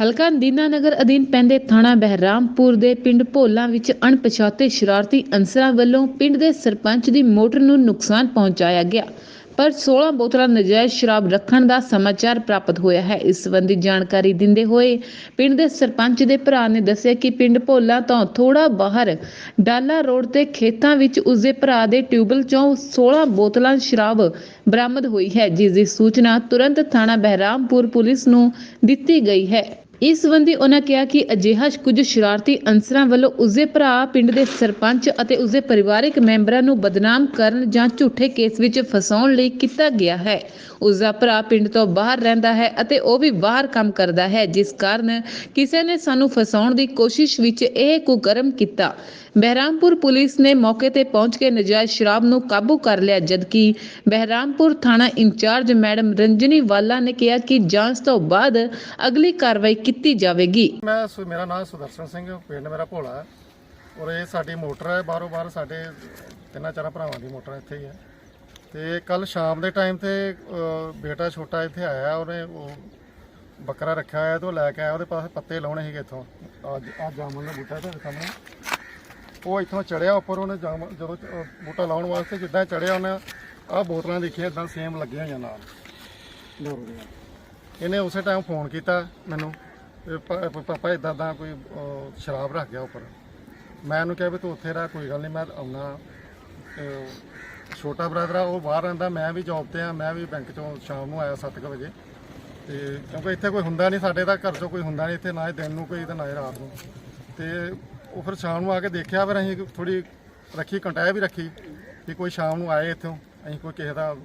ਹਲਕਾ ਦੀਨਾਨਗਰ ਅਧੀਨ ਪੈਂਦੇ ਥਾਣਾ ਬਹਿਰਾਮਪੁਰ ਦੇ ਪਿੰਡ ਭੋਲਾ ਵਿੱਚ ਅਣਪਛਾਤੇ ਸ਼ਰਾਰਤੀ ਅਨਸਰਾਂ ਵੱਲੋਂ ਪਿੰਡ ਦੇ ਸਰਪੰਚ ਦੀ ਮੋਟਰ ਨੂੰ ਨੁਕਸਾਨ ਪਹੁੰਚਾਇਆ ਗਿਆ। ਪਰ 16 ਬੋਤਲਾਂ ਨਜਾਇਜ਼ ਸ਼ਰਾਬ ਰੱਖਣ ਦਾ ਸਮਾਚਾਰ ਪ੍ਰਾਪਤ ਹੋਇਆ ਹੈ। ਇਸ ਸੰਬੰਧੀ ਜਾਣਕਾਰੀ ਦਿੰਦੇ ਹੋਏ ਪਿੰਡ ਦੇ ਸਰਪੰਚ ਦੇ ਭਰਾ ਨੇ ਦੱਸਿਆ ਕਿ ਪਿੰਡ ਭੋਲਾ ਤੋਂ ਥੋੜਾ ਬਾਹਰ ਡਾਲਾ ਰੋਡ ਤੇ ਖੇਤਾਂ ਵਿੱਚ ਉਸਦੇ ਭਰਾ ਦੇ ਟਿਊਬਲ ਚੋਂ 16 ਬੋਤਲਾਂ ਸ਼ਰਾਬ ਬਰਾਮਦ ਹੋਈ ਹੈ, ਜਿਸ ਦੀ ਸੂਚਨਾ ਤੁਰੰਤ ਥਾਣਾ ਬਹਿਰਾਮਪੁਰ ਪੁਲਿਸ ਨੂੰ ਦਿੱਤੀ ਗਈ ਹੈ। ਇਸ ਸੰਬੰਧੀ ਉਹਨਾਂ ਕਿਹਾ ਕਿ ਅਜਿਹਾ ਕੁਝ ਸ਼ਰਾਰਤੀ ਅਨਸਰਾਂ ਵੱਲੋਂ ਉਸਦੇ ਭਰਾ, ਪਿੰਡ ਦੇ ਸਰਪੰਚ ਅਤੇ ਉਸਦੇ ਪਰਿਵਾਰਕ ਮੈਂਬਰਾਂ ਨੂੰ ਬਦਨਾਮ ਕਰਨ ਜਾਂ ਝੂਠੇ ਕੇਸ ਵਿੱਚ ਫਸਾਉਣ ਲਈ ਕੀਤਾ ਗਿਆ ਹੈ। ਉਸਦਾ ਭਰਾ ਪਿੰਡ ਤੋਂ ਬਾਹਰ ਰਹਿੰਦਾ ਹੈ ਅਤੇ ਉਹ ਵੀ ਬਾਹਰ ਕੰਮ ਕਰਦਾ ਹੈ, ਜਿਸ ਕਾਰਨ ਕਿਸੇ ਨੇ ਸਾਨੂੰ ਫਸਾਉਣ ਦੀ ਕੋਸ਼ਿਸ਼ ਵਿੱਚ ਇਹ ਕੁਕਰਮ ਕੀਤਾ। ਬਹਿਰਾਮਪੁਰ ਪੁਲਿਸ ਨੇ ਮੌਕੇ ਤੇ ਪਹੁੰਚ ਕੇ ਨਜਾਇਜ਼ ਸ਼ਰਾਬ ਨੂੰ ਕਾਬੂ ਕਰ ਲਿਆ ਜਦਕਿ ਬਹਿਰਾਮਪੁਰ ਥਾਣਾ ਇੰਚਾਰਜ ਮੈਡਮ ਰੰਜਨੀ ਵਾਲਾ ਨੇ ਕਿਹਾ ਕਿ ਜਾਂਚ ਤੋਂ ਬਾਅਦ ਅਗਲੀ ਕਾਰਵਾਈ ਕੀਤੀ ਜਾਵੇਗੀ ਮੈਂ ਸੁ- ਮੇਰਾ ਨਾਮ ਸੁਦਰਸ਼ਨ ਸਿੰਘ ਪਿੰਡ ਮੇਰਾ ਭੋਲਾ ਹੈ ਔਰ ਇਹ ਸਾਡੀ ਮੋਟਰ ਹੈ ਬਾਹਰੋਂ ਬਾਹਰ ਸਾਡੇ ਤਿੰਨਾਂ ਚਾਰਾਂ ਭਰਾਵਾਂ ਦੀ ਮੋਟਰ ਇੱਥੇ ਹੀ ਹੈ ਤੇ ਕੱਲ ਸ਼ਾਮ ਦੇ ਟਾਈਮ ਤੇ ਅ, ਬੇਟਾ ਛੋਟਾ ਇੱਥੇ ਆਇਆ ਉਹਨੇ ਉਹ ਬੱਕਰਾ ਰੱਖਿਆ ਹੋਇਆ ਤੇ ਉਹ ਲੈ ਕੇ ਆਇਆ ਉਹਦੇ ਪਾਸੇ ਪੱਤੇ ਲਾਉਣੇ ਸੀਗੇ ਇੱਥੋਂ ਅੱਜ ਆ ਜਾਮਨ ਦਾ ਬੂਟਾ ਤੇ ਸਾਹਮਣੇ ਉਹ ਇੱਥੋਂ ਚੜਿਆ ਉੱਪਰ ਉਹਨੇ ਜਾਮ ਜਦੋਂ ਚ- ਅ, ਬੂਟਾ ਲਾਉਣ ਵਾਸਤੇ ਜਿੱਦਾਂ ਚੜਿਆ ਉਹਨੇ ਆਹ ਬੋਤਲਾਂ ਦੇਖੀਆਂ ਇਦਾਂ ਸੇਮ ਲੱਗੀਆਂ ਹੋਈਆਂ ਨਾਲ। ਦਾਰੂ ਦੀਆਂ ਇਹਨੇ ਉਸੇ ਟਾਈਮ ਫੋਨ ਕੀਤਾ ਮੈਨੂੰ ਵੀ ਪ- ਪ- ਪਾਪਾ ਇਦਾਂ ਦਾ ਕੋਈ ਅਹ, ਸ਼ਰਾਬ ਰੱਖ ਗਿਆ ਉੱਪਰ। ਮੈਂ ਉਹਨੂੰ ਕਿਹਾ ਵੀ ਤੂੰ ਉੱਥੇ ਰਹਿ ਕੋਈ ਗੱਲ ਨਹੀਂ ਮੈਂ ਆਉਣਾ। ਛੋਟਾ ਬ੍ਰਦਰ ਆ ਉਹ ਬਾਹਰ ਰਹਿੰਦਾ ਮੈਂ ਵੀ ਜੌਬ ਤੇ ਆ ਮੈਂ ਵੀ ਬੈਂਕ ਚੋਂ ਸ਼ਾਮ ਨੂੰ ਆਇਆ 7 ਵਜੇ। ਤੇ ਕਿਉਂਕਿ ਇੱਥੇ ਕੋਈ ਹੁੰਦਾ ਨਹੀਂ ਸਾਡੇ ਤਾਂ ਘਰ ਚੋਂ ਕੋਈ ਹੁੰਦਾ ਨਹੀਂ ਇੱਥੇ ਨਾ ਹੀ ਦਿਨ ਨੂੰ ਕੋਈ ਤੇ ਨਾ ਹੀ ਰਾਤ ਨੂੰ। ਤੇ ਉਹ ਫਿਰ ਸ਼ਾਮ ਨੂੰ ਆ ਕੇ ਦੇਖਿਆ, ਫਿਰ ਅਸੀਂ ਥੋੜੀ ਰੱਖੀ ਕੰਟਾਇਆ ਵੀ ਰੱਖੀ ਕਿ ਕੋਈ ਸ਼ਾਮ ਨੂੰ ਆਏ ਇੱਥੋਂ, ਅਸੀਂ ਕੋਈ ਕਿਸੇ ਦਾ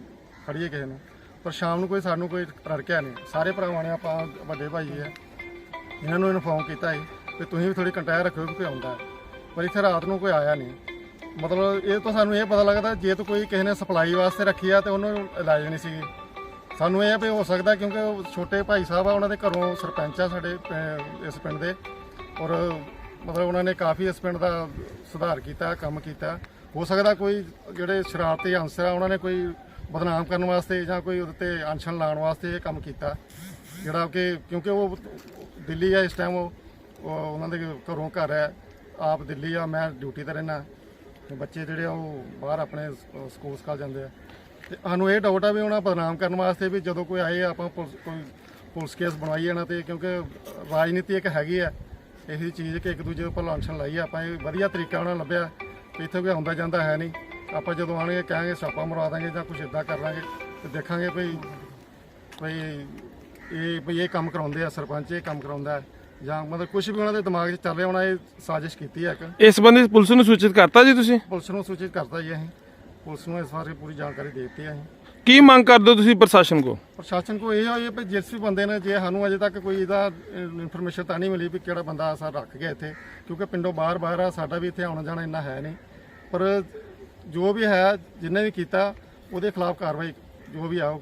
ਫੜੀਏ ਕਿਸੇ ਨੂੰ। ਪਰ ਸ਼ਾਮ ਨੂੰ ਕੋਈ ਸਾਨੂੰ ਕੋਈ ਰੜਕਿਆ ਨਹੀਂ। ਸਾਰੇ ਭਰਾਵਾਂ ਨੇ ਆਪਾਂ, ਵੱਡੇ ਭਾਈ ਹੈ, ਇਹਨਾਂ ਨੂੰ ਇਨਫੋਰਮ ਕੀਤਾ ਸੀ ਕਿ ਤੁਸੀਂ ਵੀ ਥੋੜੀ ਕੰਟੈਕਟ ਰੱਖਿਓ ਕਿ ਕੋਈ ਆਉਂਦਾ ਪਰ ਇੱਥੇ ਰਾਤ ਨੂੰ ਕੋਈ ਆਇਆ ਨਹੀਂ। ਮਤਲਬ ਇਹ ਤੋਂ ਸਾਨੂੰ ਇਹ ਪਤਾ ਲੱਗਦਾ, ਜੇ ਤਾਂ ਕੋਈ ਕਿਸੇ ਨੇ ਸਪਲਾਈ ਵਾਸਤੇ ਰੱਖੀ ਆ ਤੇ ਉਹਨੂੰ ਇਲਾਜ ਨਹੀਂ ਸੀ। ਸਾਨੂੰ ਇਹ ਆ ਵੀ ਹੋ ਸਕਦਾ ਕਿਉਂਕਿ ਛੋਟੇ ਭਾਈ ਸਾਹਿਬ ਆ, ਉਹਨਾਂ ਦੇ ਘਰੋਂ ਸਰਪੰਚ ਆ ਸਾਡੇ ਪਿੰ- ਇਸ ਪਿੰਡ ਦੇ। ਔਰ ਮਤਲਬ ਉਹਨਾਂ ਨੇ ਕਾਫੀ ਇਸ ਪਿੰਡ ਦਾ ਸੁਧਾਰ ਕੀਤਾ, ਕੰਮ ਕੀਤਾ। ਹੋ ਸਕਦਾ ਕੋਈ ਜਿਹੜੇ ਸ਼ਰਾਰਤੀ ਅਨਸਰ ਆ, ਉਹਨਾਂ ਨੇ ਕੋਈ ਬਦਨਾਮ ਕਰਨ ਵਾਸਤੇ ਜਾਂ ਕੋਈ ਉਹਦੇ ਤੇ ਅਨਸ਼ਨ ਲਾਉਣ ਵਾਸਤੇ ਇਹ ਕੰਮ ਕੀਤਾ। ਜਿਹੜਾ ਕਿ ਕਿਉਂਕਿ ਉਹ ਦਿੱਲੀ ਆ, ਇਸ ਟਾਈਮ ਉਹ ਉਹਨਾਂ ਦੇ ਘਰੋਂ ਘਰ ਹੈ। ਆਪ ਦਿੱਲੀ ਆ, ਮੈਂ ਡਿਊਟੀ ਤੇ ਰਹਿਣਾ ਤੇ ਬੱਚੇ ਜਿਹੜੇ ਆ, ਉਹ ਬਾਹਰ ਆਪਣੇ ਸਕੂਲ ਸਕਾਲ ਜਾਂਦੇ ਆ। ਤੇ ਸਾਨੂੰ ਇਹ ਡਾਊਟ ਆ ਵੀ ਉਹਨਾਂ ਬਦਨਾਮ ਕਰਨ ਵਾਸਤੇ ਵੀ ਜਦੋਂ ਕੋਈ ਆਏ ਆਪਾਂ ਪੁਲਿਸ ਕੋਈ ਪੁਲਿਸ ਕੇਸ ਬਣਵਾਈ ਨਾ ਤੇ ਕਿਉਂਕਿ ਰਾਜਨੀਤੀ ਇੱਕ ਹੈਗੀ ਆ। ਇਹੀ ਚੀਜ਼ ਕਿ ਇੱਕ ਦੂਜੇ ਉੱਪਰ ਲਾਂਛਨ ਲਾਈ ਆਪਾਂ ਇਹ ਵਧੀਆ ਤਰੀਕਾ ਉਹਨਾਂ ਲੱਭਿਆ ਵੀ ਇੱਥੇ ਕੋਈ ਆਉਂਦਾ ਜਾਂਦਾ ਹੈ ਨਹੀਂ। ਆਪਾਂ ਜਦੋਂ ਆਣਗੇ ਕਹਾਂਗੇ ਛਾਪਾ ਮਰਵਾ ਦਾਂਗੇ ਜਾਂ ਕੁਝ ਇਦਾਂ ਕਰ ਲਾਂਗੇ ਤੇ ਦੇਖਾਂਗੇ ਭਈ ਭਈ ਇਹ ਭਈ ਇਹ ਕੰਮ ਕਰਾਉਂਦੇ ਆ ਸਰਪੰਚ ਇਹ ਕੰਮ ਕਰਾਉਂਦਾ ਜਾਂ ਮਤਲਬ ਕੁਝ ਵੀ ਉਹਨਾਂ ਦੇ ਦਿਮਾਗ 'ਚ ਚੱਲ ਰਿਹਾ ਹੋਣਾ ਇਹ ਸਾਜ਼ਿਸ਼ ਕੀਤੀ ਹੈ ਇੱਕ। ਇਸ ਸੰਬੰਧੀ ਪੁਲਿਸ ਨੂੰ ਸੂਚਿਤ ਕਰਤਾ ਜੀ ਤੁਸੀਂ? ਪੁਲਿਸ ਨੂੰ ਸੂਚਿਤ ਕਰਤਾ ਜੀ ਅਸੀਂ। ਪੁਲਿਸ ਨੂੰ ਇਸ ਬਾਰੇ ਪੂਰੀ ਜਾਣਕਾਰੀ ਦੇ ਦਿੱਤੀ ਹੈ ਅਸੀਂ। ਕੀ ਮੰਗ ਕਰਦੇ ਹੋ ਤੁਸੀਂ ਪ੍ਰਸ਼ਾਸਨ ਕੋ ਪ੍ਰਸ਼ਾਸਨ ਕੋ ਇਹ ਹੋਈ ਵੀ ਜਿਸ ਵੀ ਬੰਦੇ ਨੇ ਜੇ ਸਾਨੂੰ ਅਜੇ ਤੱਕ ਕੋਈ ਇਹਦਾ ਇਨਫੋਰਮੇਸ਼ਨ ਤਾਂ ਨਹੀਂ ਮਿਲੀ ਵੀ ਕਿਹੜਾ ਬੰਦਾ ਸਰ ਰੱਖ ਗਿਆ ਇੱਥੇ ਕਿਉਂਕਿ ਪਿੰਡੋਂ ਬਾਹਰ ਬਾਹਰ ਆ ਸਾਡਾ ਵੀ ਇੱਥੇ ਆਉਣਾ ਜਾਣਾ ਇੰਨਾ ਹੈ ਨਹੀਂ। ਪਰ ਜੋ ਵੀ ਹੈ ਜਿੰਨੇ ਵੀ ਕੀਤਾ ਉਹਦੇ ਖਿਲਾਫ ਕਾਰਵਾਈ ਜੋ ਵੀ ਆ ਉਹ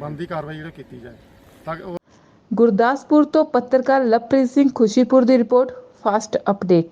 ਬਣਦੀ ਕਾਰਵਾਈ ਜਿਹੜੀ ਕੀਤੀ ਜਾਏ। ਤਾਂ ਗੁਰਦਾਸਪੁਰ ਤੋਂ ਪੱਤਰਕਾਰ ਲਵਪ੍ਰੀਤ ਸਿੰਘ ਖੁਸ਼ੀਪੁਰ ਦੀ ਰਿਪੋਰਟ ਫਾਸਟ ਅਪਡੇਟ।